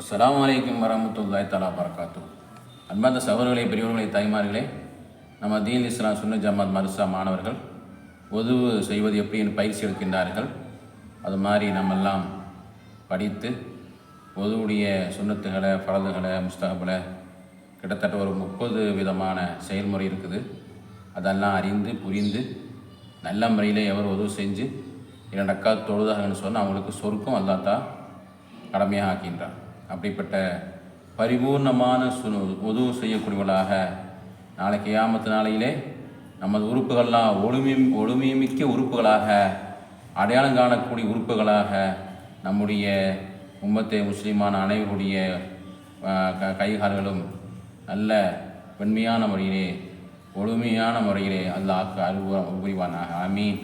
அஸ்லாம் வலைக்கம் வரமத்துல்லாய் தலா பரக்காத்து அன்பார்ந்த சகோதரர்களே பெரியவர்களே தாய்மார்களே நம்ம தீன் இஸ்லாம் சுன்ன ஜமாத் மருசா மாணவர்கள் உதவு செய்வது எப்படி என்று பயிற்சி எடுக்கின்றார்கள்? அது மாதிரி நம்மெல்லாம் படித்து உதவுடைய சுண்ணத்துகளை பலதுகளை முஸ்தகங்களை கிட்டத்தட்ட ஒரு முப்பது விதமான செயல்முறை இருக்குது. அதெல்லாம் அறிந்து புரிந்து நல்ல முறையில் எவர் உதவு செஞ்சு இரண்டு அக்கா தொழுதாகன்னு சொன்னால் அவங்களுக்கு சொர்க்கம் அல்லாத்தா கடமையாக ஆக்கின்றான். அப்படிப்பட்ட பரிபூர்ணமான சு உதவு செய்யக்கூடியவர்களாக நாளைக்கு ஏமத்து நாளையிலே நமது உறுப்புகள்லாம் ஒளிமி மிக்க உறுப்புகளாக அடையாளம் காணக்கூடிய உறுப்புகளாக நம்முடைய உம்மத்தை முஸ்லீமான அனைவருடைய க கைகால்களும் நல்ல வெண்மையான முறையிலே ஒழுமையான முறையிலே அல்லாஹ் அறிவு புரிவானாக. ஆமீன்.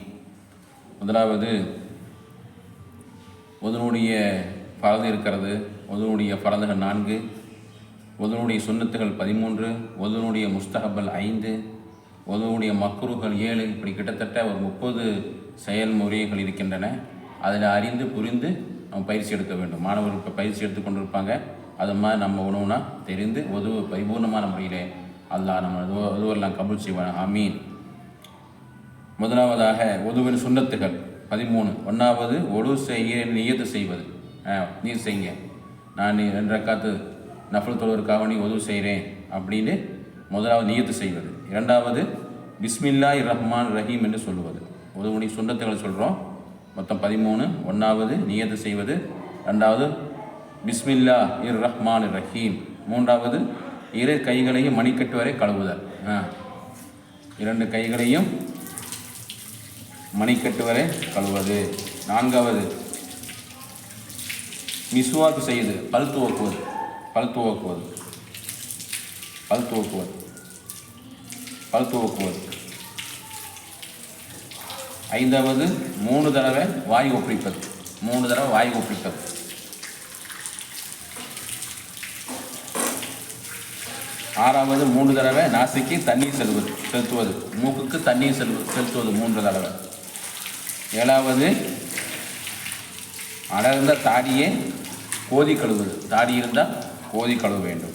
முதலாவது ஒதனுடைய பரது இருக்கிறது. ஒதுனுடைய பரதுகள் நான்கு. ஒதுனுடைய சுன்னத்துகள் பதிமூன்று. ஒதுனுடைய முஸ்தகபல் ஐந்து. ஒதுனுடைய மக்ருகள் ஏழு. இப்படி கிட்டத்தட்ட ஒரு முப்பது செயல்முறைகள் இருக்கின்றன. அதில் அறிந்து புரிந்து நம்ம பயிற்சி எடுக்க வேண்டும். மாணவர்கள் இப்போ பயிற்சி எடுத்து கொண்டிருப்பாங்க. அது மாதிரி நம்ம உணவுனா தெரிந்து உதவு பரிபூர்ணமான முறையிலே அல்லாஹ் நம்ம உதவு- உதவெல்லாம் கபூல் செய்வான். ஆமீன். முதலாவதாக ஒதுவின் சுண்ணத்துகள் பதிமூணு. ஒன்றாவது ஒழு செய்ய நியத்து செய்வது. நீ செய்யுங்க. நான் நீ ரெண்டு ரக்காத்து நஃபல் தொழுவதற்காக நீ உதவு செய்கிறேன் அப்படின்னு முதலாவது நியத்து செய்வது. இரண்டாவது பிஸ்மில்லா ரஹ்மான் ரஹீம் என்று சொல்லுவது. உதவுடைய சுண்டத்துகளை சொல்கிறோம் மொத்தம் பதிமூணு. ஒன்றாவது நியத்து செய்வது. ரெண்டாவது பிஸ்மில்லா இர் ரஹ்மான் ரஹீம். மூன்றாவது இரு கைகளையும் மணிக்கட்டு வரை கழுவுதல். ஆ. இரண்டு கைகளையும் மணிக்கட்டு வரை கழுவது நான்காவது மிஸ்வாக்கு செய்யுது. பல் துவக்குவது பல் துவக்குவது பல் துவக்குவது பல் துவக்குவது ஐந்தாவது மூணு தடவை வாய் ஒப்பிப்பது. மூணு தடவை வாய் ஒப்பிப்பது. ஆறாவது மூணு தடவை நாசிக்கு தண்ணீர் செல்வது செலுத்துவது. மூக்குக்கு தண்ணீர் செல் செலுத்துவது மூன்று தடவை. ஏழாவது அடர்ந்த தாடியே கோதி கழுவுது. தாடி இருந்தால் கோதி கழுவ வேண்டும்.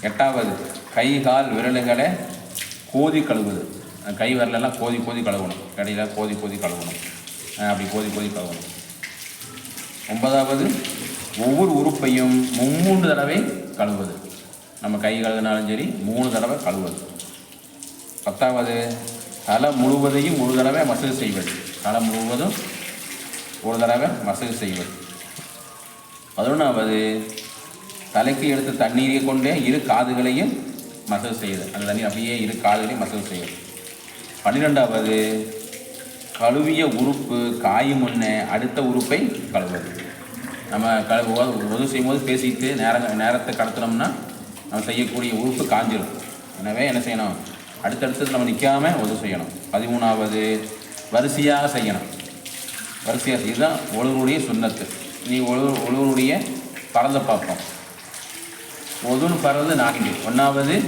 எட்டாவது கை கால் விரலுகளை கோதி கழுவுது. கை விரலெல்லாம் கோதி கோதி கழுவணும். இடையில கோதி கோதி கழுவணும். அப்படி கோதி கோதி கழுவணும். ஒன்பதாவது ஒவ்வொரு உறுப்பையும் மும்மூன்று தடவை கழுவுது. நம்ம கை கழுவினாலும் சரி மூணு தடவை கழுவுது. பத்தாவது தலை முழுவதையும் ஒரு தடவை மசகு செய்வது. தலை முழுவதும் ஒரு தடவை மசகு செய்வது பதினொன்றாவது தலைக்கு எடுத்த தண்ணீரை கொண்டே இரு காதுகளையும் மசகு செய்யுது அந்த தண்ணி அப்படியே இரு காதுகளையும் மசகு செய்யுது பன்னிரெண்டாவது கழுவிய உறுப்பு காயும் முன்னே அடுத்த உறுப்பை கழுவது நம்ம கழுவு உதவி செய்யும்போது பேசிட்டு நேரம் நேரத்தை கடத்தினோம்னா நம்ம செய்யக்கூடிய உறுப்பு காஞ்சிடும் எனவே என்ன செய்யணும்? அடுத்தடுத்து நம்ம நிற்காம உதவி செய்யணும். பதிமூணாவது வரிசையாக செய்யணும். வரிசையாக செய்ய இதுதான் ஒழுவருடைய சுண்ணத்து. நீ ஒழு ஒழுவனுடைய பறந்த பார்ப்போம். ஒதுன்னு பறந்து நான்கு ஒன்றாவது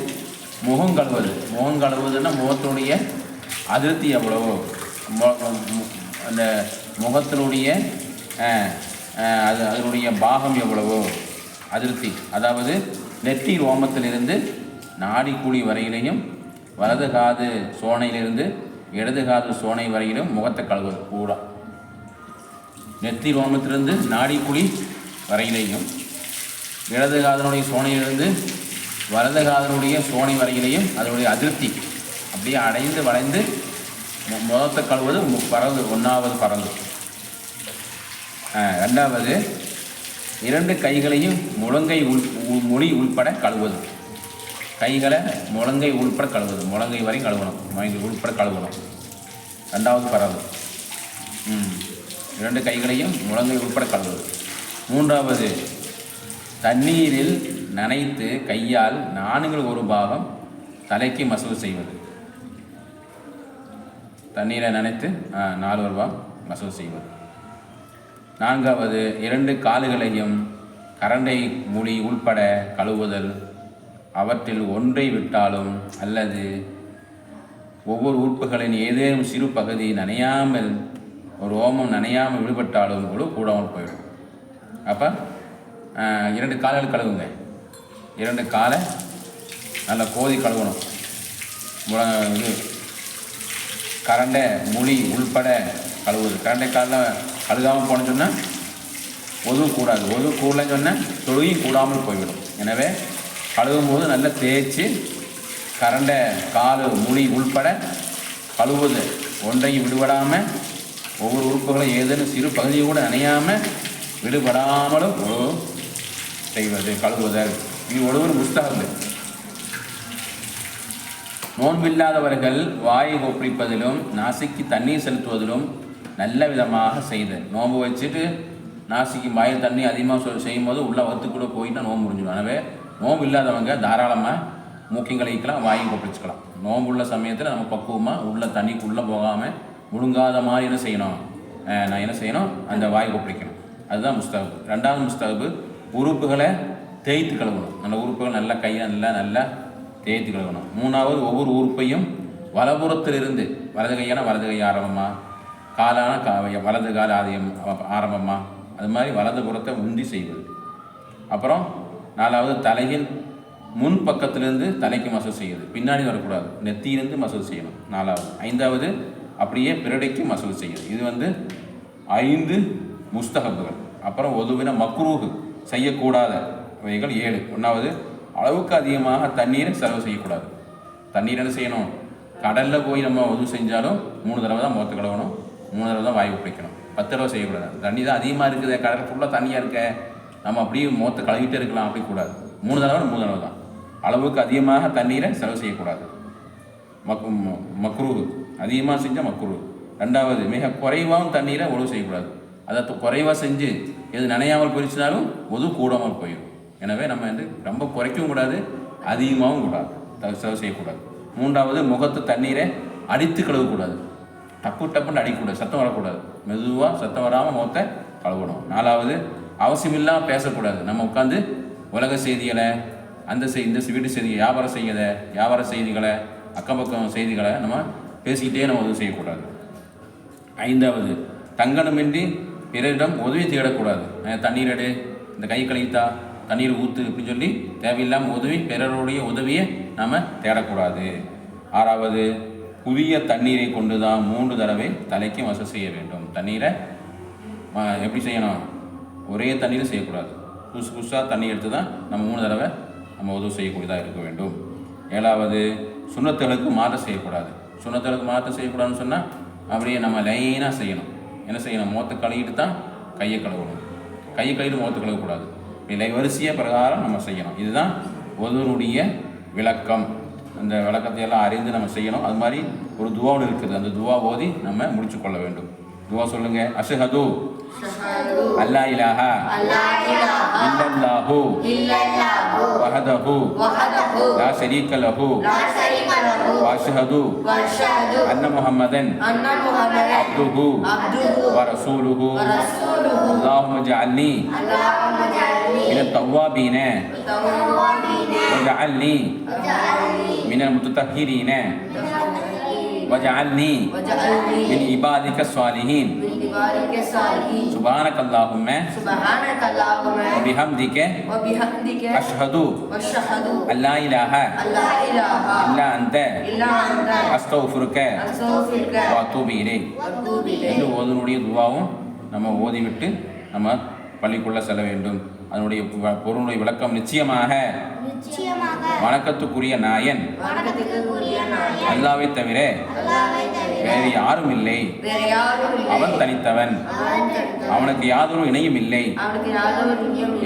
முகம் கழுவது முகம் கழுவுதுன்னா முகத்தினுடைய அதிருப்தி எவ்வளவோ? மு- அந்த முகத்தினுடைய அது அதனுடைய பாகம் எவ்வளவோ? அதிருப்தி. அதாவது நெற்றி ரோமத்திலிருந்து நாடிக்குழி வரையிலையும் வலது காது சோனையிலிருந்து இடது காது சோனை வரையிலும் முகத்தை கழுவுது பூரா. நெத்தி ரோமத்திலிருந்து நாடிக்குழி வரையிலையும் இடது காதனுடைய சோனையிலிருந்து வலது காதனுடைய சோனை வரையிலையும் அதனுடைய அதிருப்தி அப்படியே அடைந்து வளைந்து முதத்தை முகத்தை கழுவது பறந்து ஒன்றாவது பறந்து ரெண்டாவது இரண்டு கைகளையும் முழங்கை உள் மொழி உள்பட கழுவுவது. கைகளை முழங்கை உள்பட கழுவுது முழங்கை வரை கழுவணும் முழங்கை உள்பட கழுவணும். ரெண்டாவது பறவை ம். இரண்டு கைகளையும் முழங்கை உட்பட கழுவுவது மூன்றாவது தண்ணீரில் நனைத்து கையால் நான்கில் ஒரு பாகம் தலைக்கு மசூல் செய்வது. தண்ணீரை நனைத்து நாலு ஒரு மசூல் செய்வது. நான்காவது இரண்டு கால்களையும் கரண்டை மூடி உள்பட கழுவுதல். அவற்றில் ஒன்றை விட்டாலும் அல்லது ஒவ்வொரு உறுப்புகளின் ஏதேனும் சிறு பகுதி நனையாமல் ஒரு ஓமம் நனையாமல் விடுபட்டாலும் கூட கூடாமல் போயிடும். அப்போ இரண்டு கால்கள் கழுவுங்க. இரண்டு காலை நல்லா கோதி கழுவணும். முழ- இது கரண்டை மொழி உள்பட கழுவுது. கரண்டை காலில் கழுகாமல் போனேன்னு சொன்னால் ஒது கூடாது. ஒது கூடலன்னு சொன்னால் தொழுகையும் கூடாமல் போய்விடும். எனவே கழுவும் போது நல்லா தேய்ச்சி கரண்டை கால் மொழி உள்பட கழுவுது. ஒன்றையும் விடுபடாமல் ஒவ்வொரு உறுப்புகளும் ஏதேனும் சிறு பகுதியை கூட அணையாமல் விடுபடாமலும் செய்வது கழுவுதல் இது ஒருவர் புஸ்தகம் நோன்பில்லாதவர்கள் வாயை கொப்பளிப்பதிலும் நாசிக்கு தண்ணீர் செலுத்துவதிலும் நல்ல விதமாக செய்தல் நோன்பு வச்சுட்டு நாசிக்கு வாயில் தண்ணி அதிகமாக சொ செய்யும்போது உள்ள வத்துக்குள்ளே போயிட்டு நோன்பு முடிஞ்சிடும். எனவே நோன்பு இல்லாதவங்க தாராளமாக மூக்கையும் கழிக்கலாம் வாயும் கொப்பளிச்சுக்கலாம் நோம்பு உள்ள சமயத்தில் நம்ம பக்குவமாக உள்ள தண்ணிக்குள்ளே போகாமல் முழுங்காத மாதிரி என்ன செய்யணும்? நான் என்ன செய்யணும்? அந்த வாய் கொப்பளிக்கணும் அதுதான் முஸ்தகப்பு ரெண்டாவது முஸ்தகப்பு உறுப்புகளை தேய்த்து கழுவணும். அந்த உறுப்புகள் நல்லா கையை நல்லா நல்லா தேய்த்து கழுவணும். மூணாவது ஒவ்வொரு உறுப்பையும் வலபுறத்திலிருந்து வலது கையான வலது கை ஆரம்பமா? காலான கா வலது கால ஆதியம் ஆரம்பமா? அது மாதிரி வலது புறத்தை உந்தி செய்வது. அப்புறம் நாலாவது தலையின் முன் பக்கத்திலிருந்து தலைக்கு மசூல் செய்யுது பின்னாடி வரக்கூடாது. நெத்தியிலிருந்து மசூல் செய்யணும். நாலாவது. ஐந்தாவது அப்படியே பிறடைக்கு மசூல் செய்யுது இது வந்து ஐந்து முஸ்தகபுகள் அப்புறம் ஒதுவின செய்யக்கூடாத வகைகள் ஏழு. ஒன்றாவது அளவுக்கு அதிகமாக தண்ணீரை செலவு செய்யக்கூடாது. தண்ணீர் என்ன செய்யணும்? கடலில் போய் நம்ம உதவு செஞ்சாலும் மூணு தடவை தான் முகத்து கழுவணும். மூணு தடவை தான் வாய் பிடிக்கணும் பத்து தடவை செய்யக்கூடாது. தண்ணி தான் அதிகமாக இருக்குது. கடல் ஃபுல்லாக தண்ணியாக இருக்க. நம்ம அப்படியே முகத்தை கழுவிட்டே இருக்கலாம் அப்படி கூடாது. மூணு தடவை மூணு தடவை தான். அளவுக்கு அதிகமாக தண்ணீரை செலவு செய்யக்கூடாது. மக் மக்ரூகு அதிகமாக செஞ்சால் மக்குழு ரெண்டாவது மிக குறைவாகவும் தண்ணீரை உழவு செய்யக்கூடாது. அதை குறைவாக செஞ்சு எது நனையாமல் போயிடுச்சுனாலும் ஒது கூடாமல் போயிடும். எனவே நம்ம வந்து ரொம்ப குறைக்கவும் கூடாது அதிகமாகவும் கூடாது. செலவு செய்யக்கூடாது. மூன்றாவது முகத்து தண்ணீரை அடித்து கழுவக்கூடாது. டப்பு டப்புன்னு அடிக்கக்கூடாது சத்தம் வரக்கூடாது. மெதுவாக சத்தம் வராமல் முகத்தை கழுவணும். நாலாவது அவசியமில்லாமல் பேசக்கூடாது. நம்ம உட்காந்து உலக செய்திகளை அந்த செய் இந்த வீட்டு செய்தி வியாபார செய்யலை வியாபார செய்திகளை அக்கம் பக்கம் செய்திகளை நம்ம பேசிக்கிட்டே நம்ம உதவி செய்யக்கூடாது. ஐந்தாவது தங்கனமின்றி பிறரிடம் உதவி தேடக்கூடாது. அஹ் தண்ணீர் எடு இந்த கை கழித்தா தண்ணீர் ஊற்று அப்படின்னு சொல்லி தேவையில்லாமல் உதவி பிறருடைய உதவியை நாம் தேடக்கூடாது. ஆறாவது புதிய தண்ணீரை கொண்டு தான் மூன்று தடவை தலைக்கு மசல் செய்ய வேண்டும். தண்ணீரை எப்படி செய்யணும்? ஒரே தண்ணீர் செய்யக்கூடாது. புதுசு புதுசாக தண்ணி எடுத்து தான் நம்ம மூணு தடவை நம்ம உதவி செய்யக்கூடியதாக இருக்க வேண்டும். ஏழாவது சுண்ணத்துகளுக்கு மாற்றம் செய்யக்கூடாது. சுண்ணத்துகளுக்கு மாற்றம் செய்யக்கூடாதுன்னு சொன்னால் அப்படியே நம்ம லைனாக செய்யணும். என்ன செய்யணும்? முகத்தை கழுவிட்டு தான் கையை கழுவணும். கையை கழுவிட்டு முகத்தை கழுவக்கூடாது. இலை வரிசைய பிரகாரம் நம்ம செய்யணும். இதுதான் ஒருவருடைய விளக்கம். அந்த விளக்கத்தை எல்லாம் அறிந்து நம்ம செய்யணும். அது மாதிரி ஒரு துவாவோடு இருக்குது. அந்த துவா ஓதி நம்ம முடிச்சு கொள்ள வேண்டும். துவா சொல்லுங்க. அஷஹது. அல்லா இலாஹா. இல்லல்லாஹு. வஹதஹு. லா ஷரீக லஹு. واشهد أن محمدا عبده ورسوله. اللهم اجعلني من التوابين. واجعلني من المتطهرين. वजअलनी मिन इबादिक सालिहीन सुभानक अल्लाहुम्मा सुभानक अल्लाहुम्मा व बिहमदिक व बिहमदिक अशहदु अशहदु अल्ला इलाहा अल्ला इलाहा इल्ला अंत इल्ला अंत ಅಸ್ತೌಫಿರುಕ ಅಸ್ತೌಫಿರುಕ ವ ಅತೂಬು ಇಲೈಕ್ ಅತೂಬು ಇಲೈಕ್ ಎಂದು ಓದனுடைய துவாவும் நம்ம ஓதிவிட்டு நம்ம பள்ளிக்குள்ள செல்ல வேண்டும் அதனுடைய பொருளுடைய விளக்கம் நிச்சயமாக வணக்கத்துக்குரிய நாயன். அல்லாவை தவிர வேறு யாரும் இல்லை. அவன் தனித்தவன். அவன் தனித்தவன். அவனுக்கு யாதொரு இணையும் இல்லை.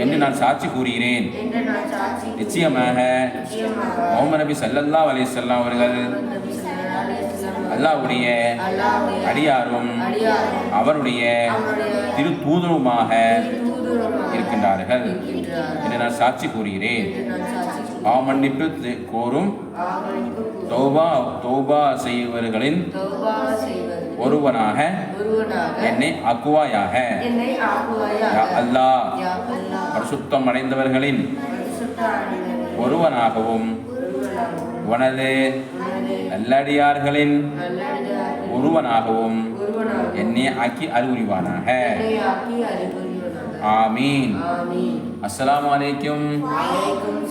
என்று நான் சாட்சி கூறுகிறேன். நிச்சயமாக முகமது நபி ஸல்லல்லாஹு அலைஹி வஸல்லம் அவர்கள் அல்லாஹ்வுடைய அடியாரும் அவருடைய திரு தூதருமாக இருக்கின்றார்கள். என்று நான் சாட்சி கூறுகிறேன். என்று மன்னிப்பு கோரும் தௌபா தௌபா செய்வர்களின் ஒருவனாக என்னை அக்குவாயாக ஆக்குவாயாக. யா அல்லாஹ் பரிசுத்தம் அடைந்தவர்களின் ஒருவனாகவும் உனது நல்லடியார்களின் ஒருவனாகவும் என்னை ஆக்கி அறிவுரிவானாக. ஆமீன். அலைக்கும். வலைக்கும்